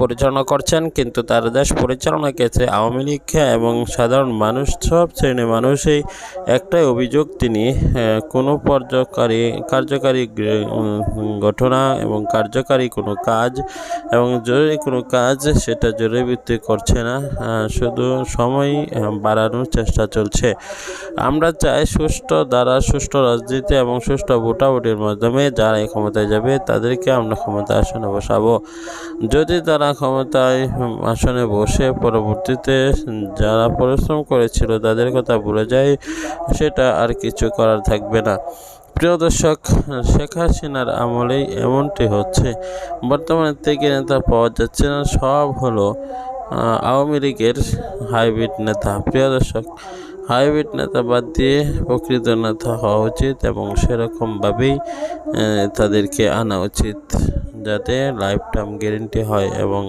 পরিচালনা করছেন, কিন্তু তার দেশ পরিচালনা ক্ষেত্রে আওয়ামী লীগ এবং সাধারণ মানুষ, সব শ্রেণির মানুষই একটাই অভিযোগ, তিনি কোনো পর্যকারী কার্যকারী ঘটনা এবং কার্যকারী কোনো কাজ এবং জরুরি কোনো কাজ সেটা জরুরি ভিত্তিক করছে না শুধু সময় বাড়ানোর চেষ্টা চলছে। আমরা চাই সুষ্ঠু দ্বারা সুষ্ঠু রাজনীতি এবং সুষ্ঠু ভোটাভুটির মাধ্যমে যারা এই ক্ষমতায় যাবে তাদেরকে আমরা ক্ষমতা আসনে বসাবো। যদি তারা ক্ষমতায় আসনে বসে পরবর্তীতে যারা পরিশ্রম করেছিল তাদের কথা ভুলে যায়, সেটা আর কিছু করার থাকবে না। প্রিয় দর্শক, শেখ হাসিনার আমলেই এমনটি হচ্ছে। বর্তমানে থেকে নেতা পাওয়া যাচ্ছে না, সব হলো আওয়ামী লীগের হাইব্রিড নেতা। প্রিয় দর্শক, হাইব্রিড নেতা বাদ দিয়ে প্রকৃত নেতা হওয়া উচিত এবং সেরকমভাবেই তাদেরকে আনা উচিত। যাতে লাইফ টাইম গ্যারেন্টি হয় এবং